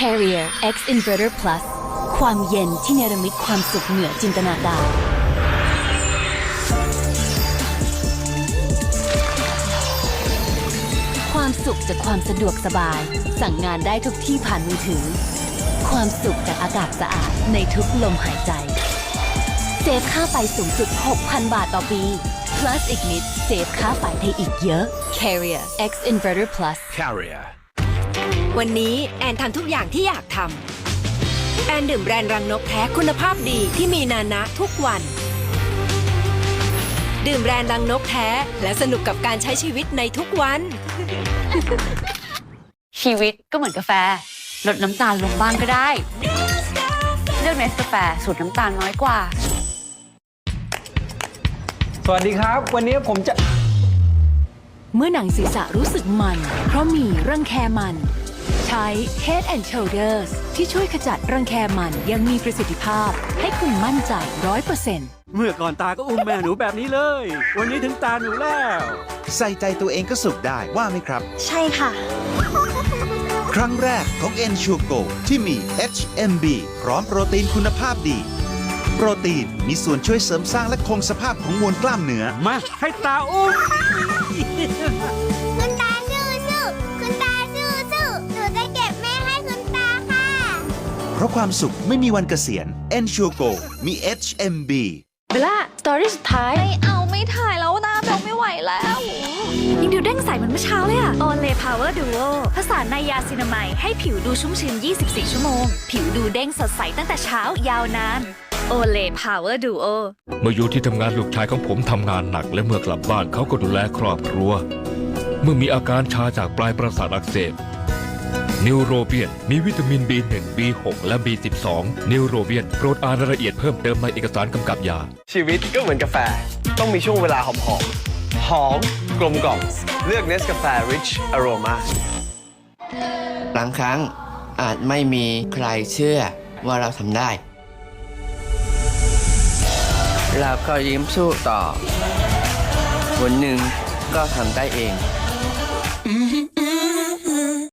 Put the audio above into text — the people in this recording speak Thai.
Carrier X Inverter Plus ความเย็นที่เนรมิตความสุขเหนือจินตนาการ ความสุขจากความสะดวกสบาย สั่งงานได้ทุกที่ผ่านมือถือ ความสุขจากอากาศสะอาดในทุกลมหายใจ เซฟค่าไฟสูงสุด 6,000 บาทต่อปี plus อีกนิด เซฟค่าไฟได้อีกเยอะ Carrier X Inverter Plus Carrier. วันนี้แอนทำทุกอย่างที่อยากทำ แอนดื่มแบรนด์รังนกแท้คุณภาพดีที่มีนานะทุกวัน ดื่มแบรนด์รังนกแท้และสนุกกับการใช้ชีวิตในทุกวัน ชีวิตก็เหมือนกาแฟ ลดน้ำตาลลงบ้างก็ได้ เลือกเนสกาแฟสูตรน้ำตาลน้อยกว่า สวัสดีครับ วันนี้ผมจะ เมื่อหนังศีรษะรู้สึกมัน เพราะมีรังแคมัน ใช้ Head and Shoulders ที่ช่วยขจัดรังแคมันอยังมีประสิทธิภาพ ให้คุณมั่นใจร้อยเปอร์เซ็นต์เมื่อก่อนตาก็อุ้มแม่หนูแบบนี้เลย วันนี้ถึงตาหนูแล้ว ใส่ใจตัวเองก็สุขได้ว่าไหมครับ ใช่ค่ะ ครั้งแรกของ e n s u r e Go ที่มี HMB พร้อมโปรตีนคุณภาพดี โปรตีนมีส่วนช่วยเสริมสร้างและคงสภาพของมวลกล้ามเนื้อ มาให้ตาอุ้ม คุณตาสู้สู้คุณตาสู้สู้หนูจะเก็บแม่ให้คุณตาค่ะ เพราะความสุขไม่มีวันเกษียณ e n s u r e Go มี HMB เบลล่าสตอรี่สุดท้าย ไม่เอา เด้งใสเหมือนเมื่อเช้าเลยอะโอเลพาวเวอร์ดูโอผสานนายาซินาไมด์ให้ผิวดูชุ่มชื้น 24 ชั่วโมง ผิวดูเด้งสดใสตั้งแต่เช้ายาวนานโอเลพาวเวอร์ดูโอเมื่ออยู่ที่ทำงานลูกชายของผมทำงานหนัก และเมื่อกลับบ้านเขาก็ดูแลครอบครัว เมื่อมีอาการชาจากปลายประสาทอักเสบนิวโรเบียนมีวิตามิน B1 B6 และ B12 นิวโรเบียนโปรดอ่านรายละเอียดเพิ่มเติมในเอกสารกำกับยา ชีวิตก็เหมือนกาแฟ ต้องมีช่วงเวลาหอมหอมๆ หอมกลมกล่อมเลือกเนสกาแฟ Rich Aroma บางครั้งอาจไม่มีใครเชื่อว่าเราทำได้ เราก็ยิ้มสู้ต่อ วันหนึ่งก็ทำได้เอง